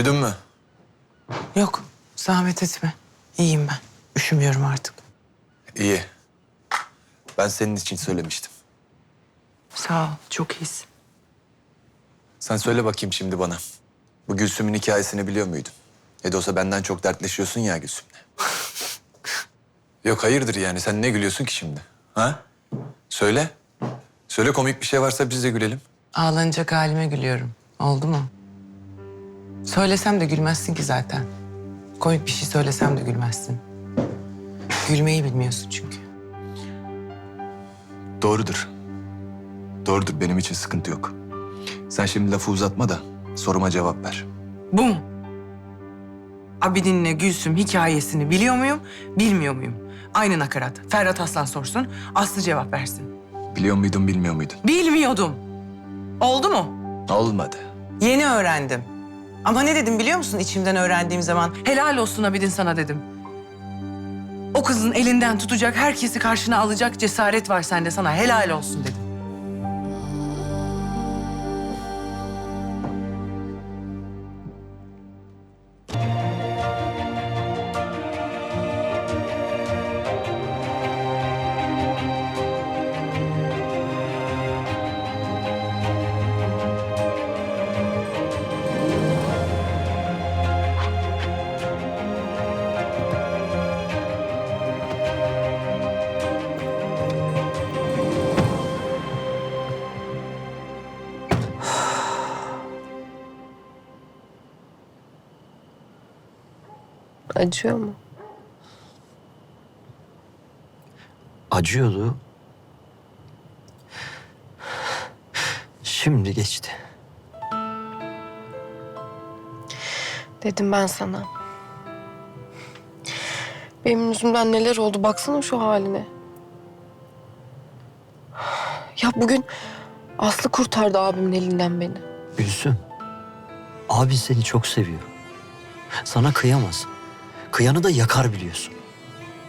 Üşüdün mü? Yok, zahmet etme. İyiyim ben. Üşümüyorum artık. İyi. Ben senin için söylemiştim. Sağ ol, çok iyisin. Sen söyle bakayım şimdi bana. Bu Gülsüm'ün hikayesini biliyor muydun? Ne de olsa benden çok dertleşiyorsun ya Gülsüm'le. Yok hayırdır yani sen ne gülüyorsun ki şimdi? Ha? Söyle. Söyle komik bir şey varsa biz de gülelim. Ağlanacak halime gülüyorum. Oldu mu? Söylesem de gülmezsin ki zaten. Komik bir şey söylesem de gülmezsin. Gülmeyi bilmiyorsun çünkü. Doğrudur. Doğrudur benim için sıkıntı yok. Sen şimdi lafı uzatma da soruma cevap ver. Bu mu? Abidin'le Gülsüm hikayesini biliyor muyum, bilmiyor muyum? Aynı nakarat. Ferhat Aslan sorsun, Aslı cevap versin. Biliyor muydun bilmiyor muydun? Bilmiyordum. Oldu mu? Olmadı. Yeni öğrendim. Ama ne dedim biliyor musun içimden öğrendiğim zaman? Helal olsun Abidin sana dedim. O kızın elinden tutacak, herkesi karşına alacak cesaret var sende sana. Helal olsun dedim. Acıyor mu? acıyordu. Şimdi geçti. Dedim ben sana. Benim yüzümden neler oldu baksana şu haline. Ya bugün Aslı kurtardı abimin elinden beni. Gülsüm, abi seni çok seviyor. Sana kıyamaz. Kıyanı da yakar biliyorsun.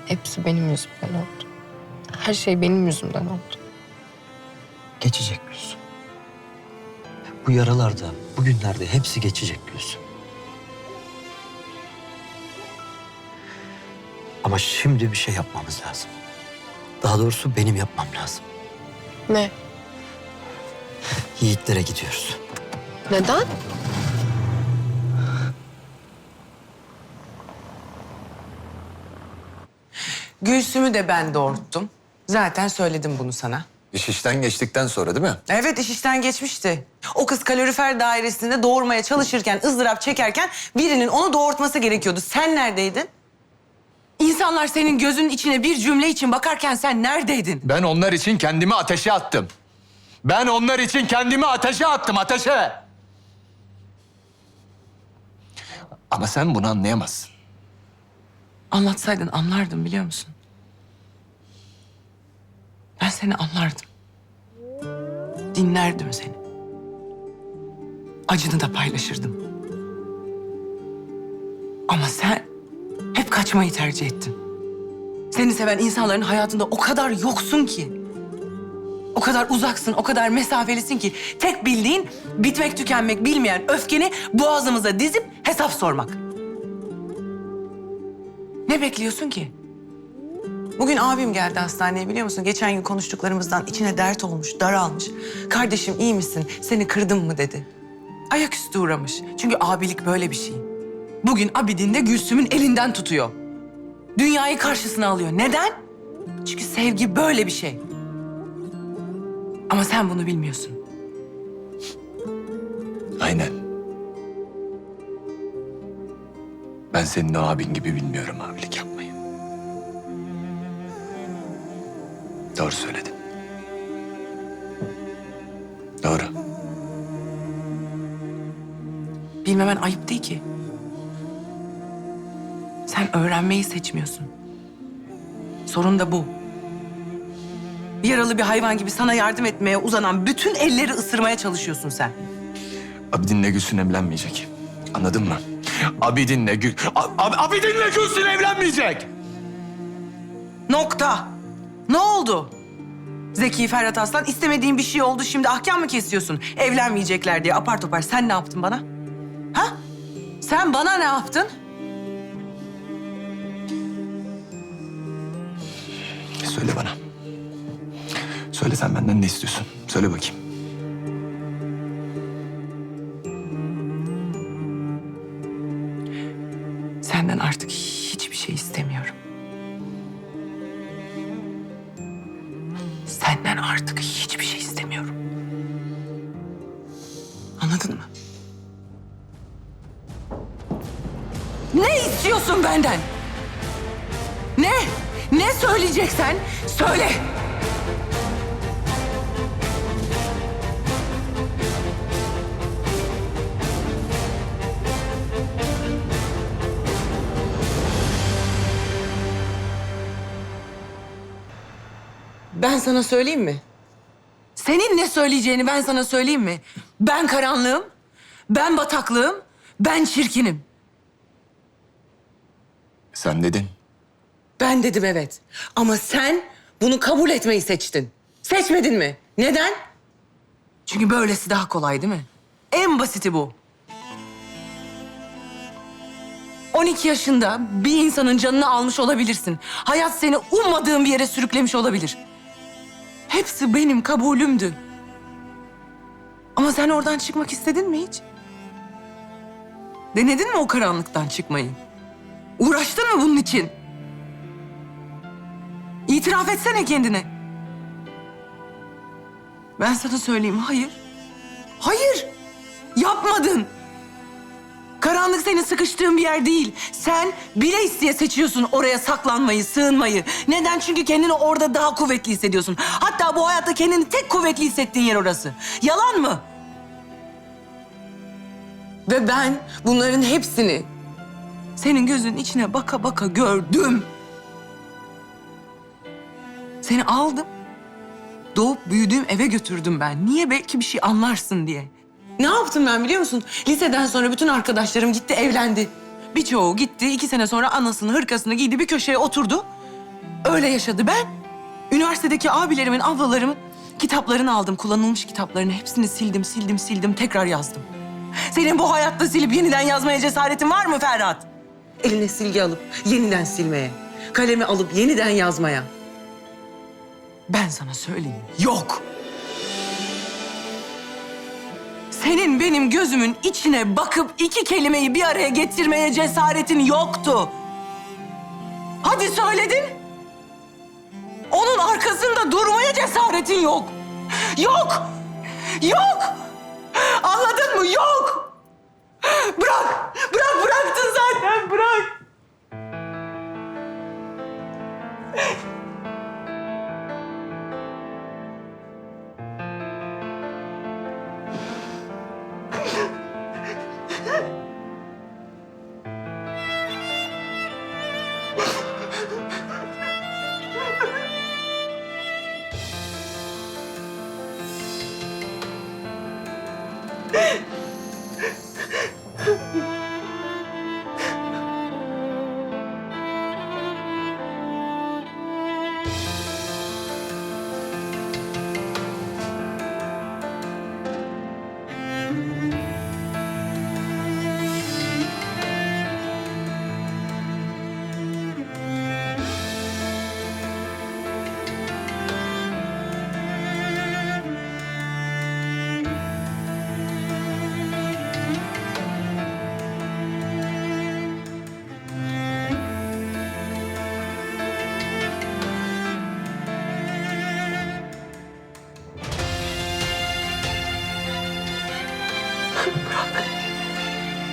Hepsi benim yüzümden oldu. Her şey benim yüzümden oldu. Geçecek Gülsüm. Bu yaralarda, bugünlerde hepsi geçecek Gülsüm. Ama şimdi bir şey yapmamız lazım. Daha doğrusu benim yapmam lazım. Ne? Yiğitlere gidiyoruz. Neden? Gülsüm'ü de ben doğurttum. Zaten söyledim bunu sana. İş işten geçtikten sonra değil mi? Evet iş işten geçmişti. O kız kalorifer dairesinde doğurmaya çalışırken, ızdırap çekerken birinin onu doğurtması gerekiyordu. Sen neredeydin? İnsanlar senin gözünün içine bir cümle için bakarken sen neredeydin? Ben onlar için kendimi ateşe attım. Ben onlar için kendimi ateşe attım, ateşe. Ama sen bunu anlayamazsın. Anlatsaydın anlardım biliyor musun? Ben seni anlardım. Dinlerdim seni. Acını da paylaşırdım. Ama sen hep kaçmayı tercih ettin. Seni seven insanların hayatında o kadar yoksun ki. O kadar uzaksın, o kadar mesafelisin ki tek bildiğin bitmek tükenmek bilmeyen öfkeni boğazımıza dizip hesap sormak. Ne bekliyorsun ki? Bugün abim geldi hastaneye biliyor musun? Geçen gün konuştuklarımızdan içine dert olmuş, daralmış. Kardeşim iyi misin? Seni kırdım mı dedi. Ayaküstü uğramış. Çünkü abilik böyle bir şey. Bugün Abidin de Gülsüm'ün elinden tutuyor. Dünyayı karşısına alıyor. Neden? Çünkü sevgi böyle bir şey. Ama sen bunu bilmiyorsun. Aynen. Ben senin o abin gibi bilmiyorum abilik yapmayı. Doğru söyledin. Doğru. Bilmemen ayıp değil ki. Sen öğrenmeyi seçmiyorsun. Sorun da bu. Yaralı bir hayvan gibi sana yardım etmeye uzanan bütün elleri ısırmaya çalışıyorsun sen. Abidin'le Gülsün evlenmeyecek. Anladın mı? Abidin'le Gül... A- Ab- Abidin'le Gülsün evlenmeyecek! Nokta. Ne oldu? Zeki Ferhat Aslan istemediğin bir şey oldu şimdi ahkam mı kesiyorsun? Evlenmeyecekler diye apar topar sen ne yaptın bana? Ha? Sen bana ne yaptın? Söyle bana. Söyle sen benden ne istiyorsun? Söyle bakayım. Artık hiçbir şey istemiyorum. Senden artık hiçbir şey istemiyorum. Anladın mı? Ne istiyorsun benden? Ne? Ne söyleyeceksen söyle. Ben sana söyleyeyim mi? Senin ne söyleyeceğini ben sana söyleyeyim mi? Ben karanlığım, ben bataklığım, ben çirkinim. Sen dedin. Ben dedim evet. Ama sen bunu kabul etmeyi seçtin. Seçmedin mi? Neden? Çünkü böylesi daha kolay değil mi? En basiti bu. 12 yaşında bir insanın canını almış olabilirsin. Hayat seni ummadığın bir yere sürüklemiş olabilir. Hepsi benim kabulümdü. Ama sen oradan çıkmak istedin mi hiç? Denedin mi o karanlıktan çıkmayı? Uğraştın mı bunun için? İtiraf etsene kendine. Ben sana söyleyeyim, hayır. Hayır, yapmadın. Karanlık senin sıkıştığın bir yer değil. Sen bile isteye seçiyorsun oraya saklanmayı, sığınmayı. Neden? Çünkü kendini orada daha kuvvetli hissediyorsun. Hatta bu hayatta kendini tek kuvvetli hissettiğin yer orası. Yalan mı? Ve ben bunların hepsini senin gözünün içine baka baka gördüm. Seni aldım. Doğup büyüdüğüm eve götürdüm ben. Niye? Belki bir şey anlarsın diye. Ne yaptım ben biliyor musun? Liseden sonra bütün arkadaşlarım gitti evlendi. Birçoğu gitti. iki sene sonra anasını hırkasını giydi bir köşeye oturdu. Öyle yaşadı ben. Üniversitedeki abilerimin, ablalarımın kitaplarını aldım. Kullanılmış kitaplarını hepsini sildim, sildim, sildim. Tekrar yazdım. Senin bu hayatta silip yeniden yazmaya cesaretin var mı Ferhat? Eline silgi alıp yeniden silmeye. Kalemi alıp yeniden yazmaya. Ben sana söyleyeyim. Yok. Senin benim gözümün içine bakıp iki kelimeyi bir araya getirmeye cesaretin yoktu. Hadi söyledin. Onun arkasında durmaya cesaretin yok. Yok. Yok. Anladın mı? Yok. Bırak. Bırak bıraktın zaten. Altyazı Bırak.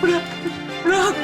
Bırak. Bırak.